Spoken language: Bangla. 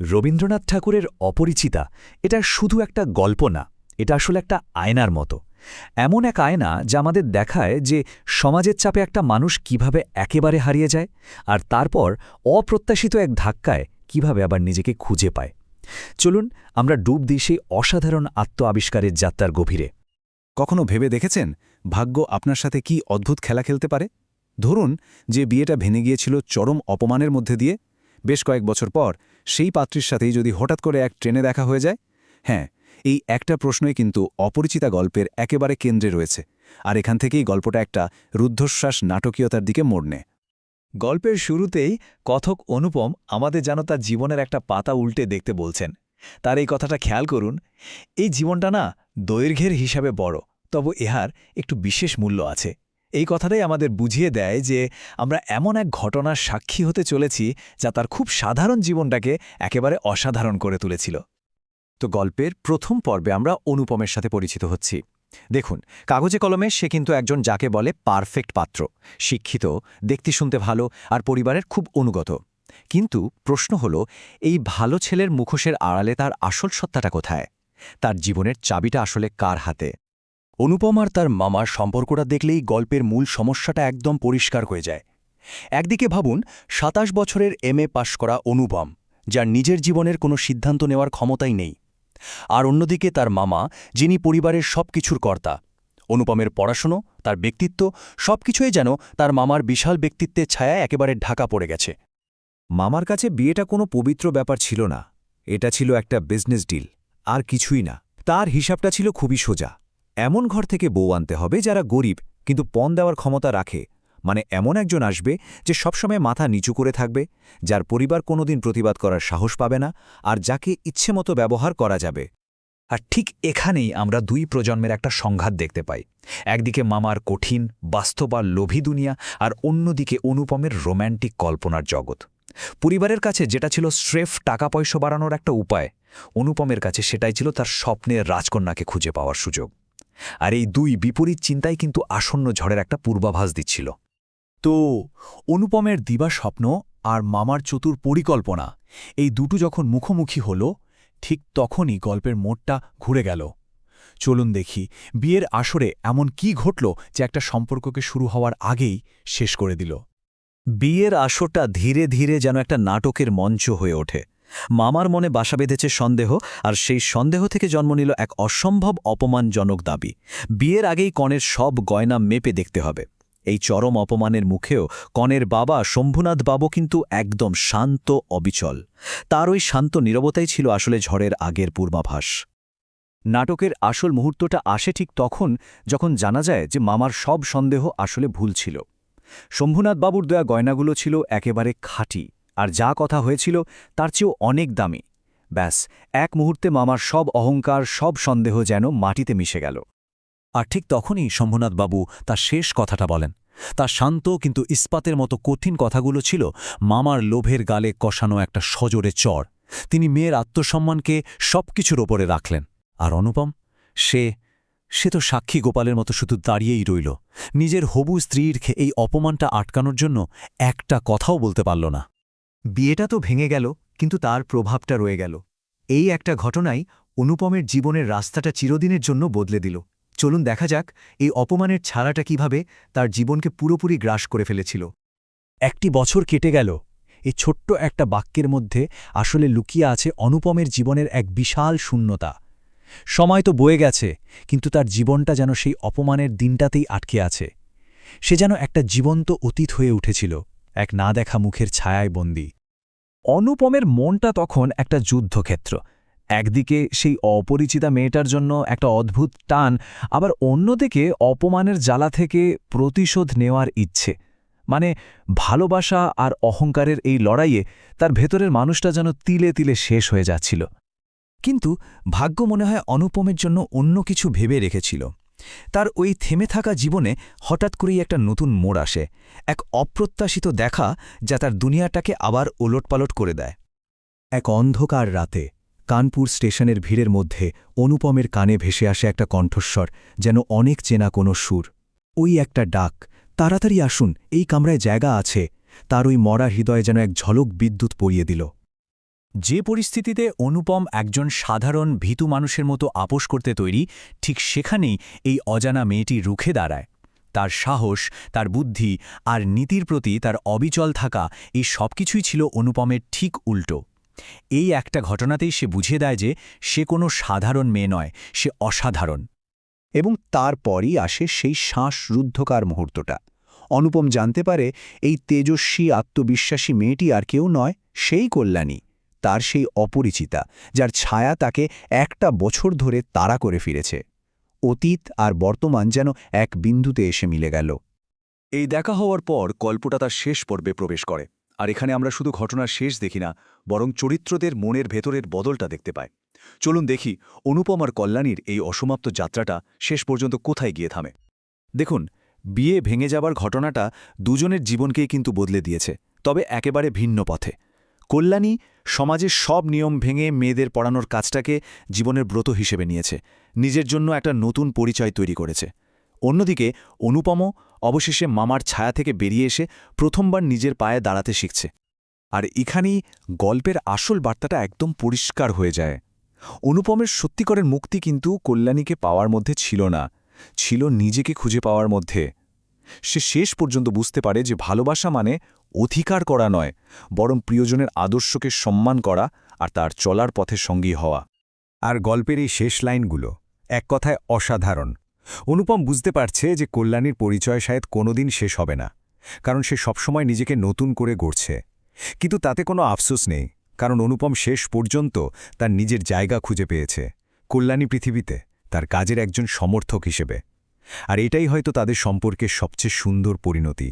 রবীন্দ্রনাথ ঠাকুরের অপরিচিতা, এটা শুধু একটা গল্প না, এটা আসলে একটা আয়নার মতো। এমন এক আয়না যা আমাদের দেখায় যে সমাজের চাপে একটা মানুষ কীভাবে একেবারে হারিয়ে যায় আর তারপর অপ্রত্যাশিত এক ধাক্কায় কীভাবে আবার নিজেকে খুঁজে পায়। চলুন, আমরা ডুব দিই সেই অসাধারণ আত্ম আবিষ্কারের যাত্রার গভীরে। কখনো ভেবে দেখেছেন ভাগ্য আপনার সাথে কি অদ্ভুত খেলা খেলতে পারে? ধরুন যে বিয়েটা ভেঙে গিয়েছিল চরম অপমানের মধ্যে দিয়ে বেশ কয়েক বছর পর সেই পাত্রীর সাথেই যদি হঠাৎ করে এক ট্রেনে দেখা হয়ে যায়? হ্যাঁ এই একটা প্রশ্নই কিন্তু অপরিচিতা গল্পের একেবারে কেন্দ্রে রয়েছে, আর এখান থেকেই গল্পটা একটা রুদ্ধশ্বাস নাটকীয়তার দিকে মোড় গল্পের শুরুতেই কথক অনুপম আমাদের যেন তার জীবনের একটা পাতা উল্টে দেখতে বলছেন। তার এই কথাটা খেয়াল করুন, এই জীবনটা না দৈর্ঘ্যের হিসাবে বড়, তবু ইহার একটু বিশেষ মূল্য আছে। এই কথাটাই আমাদের বুঝিয়ে দেয় যে আমরা এমন এক ঘটনার সাক্ষী হতে চলেছি যা তার খুব সাধারণ জীবনটাকে একেবারে অসাধারণ করে তুলেছিল। তো গল্পের প্রথম পর্বে আমরা অনুপমের সাথে পরিচিত হচ্ছি। দেখুন, কাগজে কলমে সে কিন্তু একজন যাকে বলে পারফেক্ট পাত্র, শিক্ষিত, দেখতে শুনতে ভালো আর পরিবারের খুব অনুগত। কিন্তু প্রশ্ন হল, এই ভালো ছেলের মুখোশের আড়ালে তার আসল সত্তাটা কোথায়? তার জীবনের চাবিটা আসলে কার হাতে? অনুপম আর তার মামার সম্পর্কটা দেখলেই গল্পের মূল সমস্যাটা একদম পরিষ্কার হয়ে যায়। একদিকে ভাবুন, সাতাশ বছরের এম এ পাশ করা অনুপম, যার নিজের জীবনের কোনো সিদ্ধান্ত নেওয়ার ক্ষমতাই নেই। আর অন্যদিকে তার মামা, যিনি পরিবারের সব কিছুর কর্তা, অনুপমের পড়াশুনো, তার ব্যক্তিত্ব, সবকিছুই যেন তার মামার বিশাল ব্যক্তিত্বের ছায়া একেবারে ঢাকা পড়ে গেছে। মামার কাছে বিয়েটা কোনো পবিত্র ব্যাপার ছিল না। এটা ছিল একটা বিজনেস ডিল আর কিছুই না। তার হিসাবটা ছিল খুবই সোজা। এমন ঘর থেকে বউ আনতে হবে যারা গরিব, কিন্তু পণ দেওয়ার ক্ষমতা রাখে। মানে এমন একজন আসবে যে সবসময় মাথা নিচু করে থাকবে, যার পরিবার কোনোদিন প্রতিবাদ করার সাহস পাবে না আর যাকে ইচ্ছেমতো ব্যবহার করা যাবে। আর ঠিক এখানেই আমরা দুই প্রজন্মের একটা সংঘাত দেখতে পাই। একদিকে মামার কঠিন, বাস্তব আর লোভী দুনিয়া আর অন্যদিকে অনুপমের রোম্যান্টিক কল্পনার জগৎ। পরিবারের কাছে যেটা ছিল স্রেফ টাকা পয়সা বাড়ানোর একটা উপায়, অনুপমের কাছে সেটাই ছিল তার স্বপ্নের রাজকন্যাকে খুঁজে পাওয়ার সুযোগ। আর এই দুই বিপরীত চিন্তাই কিন্তু আসন্ন ঝড়ের একটা পূর্বাভাস দিচ্ছিল। তো, অনুপমের দিবা স্বপ্ন আর মামার চতুর পরিকল্পনা, এই দুটো যখন মুখোমুখি হল, ঠিক তখনই গল্পের মোড়টা ঘুরে গেল। চলুন দেখি, বিয়ের আসরে এমন কি ঘটল যে একটা সম্পর্ককে শুরু হওয়ার আগেই শেষ করে দিল। বিয়ের আসরটা ধীরে ধীরে যেন একটা নাটকের মঞ্চ হয়ে ওঠে। মামার মনে বাসা বেঁধেছে সন্দেহ, আর সেই সন্দেহ থেকে জন্ম নিল এক অসম্ভব অপমানজনক দাবি। বিয়ের আগেই কনের সব গয়না মেপে দেখতে হবে। এই চরম অপমানের মুখেও কনের বাবা শম্ভুনাথ বাবু কিন্তু একদম শান্ত, অবিচল। তার ওই শান্ত নীরবতাই ছিল আসলে ঝড়ের আগের পূর্বাভাস। নাটকের আসল মুহূর্তটা আসে ঠিক তখন যখন জানা যায় যে মামার সব সন্দেহ আসলে ভুল ছিল। শম্ভুনাথ বাবুর দেয়া গয়নাগুলো ছিল একেবারে খাঁটি। আর যা কথা হয়েছিল তার চেয়েও অনেক দামি। ব্যাস, এক মুহূর্তে মামার সব অহংকার, সব সন্দেহ যেন মাটিতে মিশে গেল। আর ঠিক তখনই শম্ভুনাথবাবু তার শেষ কথাটা বলেন। তার শান্ত কিন্তু ইস্পাতের মতো কঠিন কথাগুলো ছিল মামার লোভের গালে কষানো একটা সজোরে চর। তিনি মেয়ের আত্মসম্মানকে সবকিছুর ওপরে রাখলেন। আর অনুপম, সে সে তো সাক্ষী গোপালের মতো শুধু দাঁড়িয়েই রইল। নিজের হবু স্ত্রীর এই অপমানটা আটকানোর জন্য একটা কথাও বলতে পারল না। বিয়েটা তো ভেঙে গেল, কিন্তু তার প্রভাবটা রয়ে গেল। এই একটা ঘটনাই অনুপমের জীবনের রাস্তাটা চিরদিনের জন্য বদলে দিল। চলুন দেখা যাক এই অপমানের ছাড়াটা কীভাবে তার জীবনকে পুরোপুরি গ্রাস করে ফেলেছিল। একটি বছর কেটে গেল। এই ছোট্ট একটা বাক্যের মধ্যে আসলে লুকিয়ে আছে অনুপমের জীবনের এক বিশাল শূন্যতা। সময় তো বয়ে গেছে, কিন্তু তার জীবনটা যেন সেই অপমানের দিনটাতেই আটকে আছে। সে যেন একটা জীবন্ত অতীত হয়ে উঠেছিল। এক না দেখা মুখের ছায়ায় বন্দী। অনুপমের মনটা তখন একটা যুদ্ধক্ষেত্র। একদিকে সেই অপরিচিতা মেয়েটার জন্য একটা অদ্ভুত টান, আবার অন্যদিকে অপমানের জ্বালা থেকে প্রতিশোধ নেওয়ার ইচ্ছে। মানে ভালোবাসা আর অহংকারের এই লড়াইয়ে তার ভেতরের মানুষটা যেন তিলে তিলে শেষ হয়ে যাচ্ছিল। কিন্তু ভাগ্য মনে হয় অনুপমের জন্য অন্য কিছু ভেবে রেখেছিল। তার ওই থেমে থাকা জীবনে হঠাৎ করেই একটা নতুন মোড় আসে, এক অপ্রত্যাশিত দেখা যা তার দুনিয়াটাকে আবার ওলটপালট করে দেয়। এক অন্ধকার রাতে কানপুর স্টেশনের ভিড়ের মধ্যে অনুপমের কানে ভেসে আসে একটা কণ্ঠস্বর যেন অনেক চেনা কোনো সুর। ওই একটা ডাক, তাড়াতাড়ি আসুন, এই কামরায় জায়গা আছে। তার ওই মরা হৃদয়ে যেন এক ঝলক বিদ্যুৎ পড়িয়ে দিল। যে পরিস্থিতিতে অনুপম একজন সাধারণ ভীতু মানুষের মতো আপোষ করতে তৈরি, ঠিক সেখানেই এই অজানা মেয়েটি রুখে দাঁড়ায়। তার সাহস, তার বুদ্ধি আর নীতির প্রতি তার অবিচল থাকা এই সব কিছুই ছিল অনুপমের ঠিক উল্টো। এই একটা ঘটনাতেই সে বুঝিয়ে দেয় যে সে কোনো সাধারণ মেয়ে নয়, সে অসাধারণ। এবং তারপরই আসে সেই শ্বাসরুদ্ধকার মুহূর্তটা। অনুপম জানতে পারে এই তেজস্বী, আত্মবিশ্বাসী মেয়েটি আর কেউ নয়, সেই কল্যাণী। তার সেই অপরিচিতা, যার ছায়া তাকে একটা বছর ধরে তাড়া করে ফিরেছে। অতীত আর বর্তমান যেন এক বিন্দুতে এসে মিলে গেল। এই দেখা হওয়ার পর গল্পটা তার শেষ পর্বে প্রবেশ করে, আর এখানে আমরা শুধু ঘটনার শেষ দেখি না, বরং চরিত্রদের মনের ভেতরের বদলটা দেখতে পাই। চলুন দেখি অনুপম আর কল্যাণীর এই অসমাপ্ত যাত্রাটা শেষ পর্যন্ত কোথায় গিয়ে থামে। দেখুন, বিয়ে ভেঙে যাবার ঘটনাটা দুজনের জীবনকেই কিন্তু বদলে দিয়েছে, তবে একেবারে ভিন্ন পথে। কল্যাণী সমাজের সব নিয়ম ভেঙে মেয়েদের পড়ানোর কাজটাকে জীবনের ব্রত হিসেবে নিয়েছে। নিজের জন্য একটা নতুন পরিচয় তৈরি করেছে। অন্যদিকে, অনুপম অবশেষে মামার ছায়া থেকে বেরিয়ে এসে প্রথমবার নিজের পায়ে দাঁড়াতে শিখছে। আর এখানেই গল্পের আসল বার্তাটা একদম পরিষ্কার হয়ে যায়। অনুপমের সত্যিকরের মুক্তি কিন্তু কল্যাণীকে পাওয়ার মধ্যে ছিল না। ছিল নিজেকে খুঁজে পাওয়ার মধ্যে। সে শেষ পর্যন্ত বুঝতে পারে যে ভালোবাসা মানে অধিকার করা নয়, বরং প্রিয়জনের আদর্শকে সম্মান করা আর তার চলার পথে সঙ্গী হওয়া। আর গল্পের এই শেষ লাইনগুলো এক কথায় অসাধারণ। অনুপম বুঝতে পারছে যে কল্যাণীর পরিচয় শায়দ কোনোদিন শেষ হবে না, কারণ সে সবসময় নিজেকে নতুন করে গড়ছে। কিন্তু তাতে কোনো আফসোস নেই, কারণ অনুপম শেষ পর্যন্ত তার নিজের জায়গা খুঁজে পেয়েছে। কল্যাণী পৃথিবীতে তার কাজের একজন সমর্থক হিসেবে। আর এটাই হয়তো তাদের সম্পর্কের সবচেয়ে সুন্দর পরিণতি।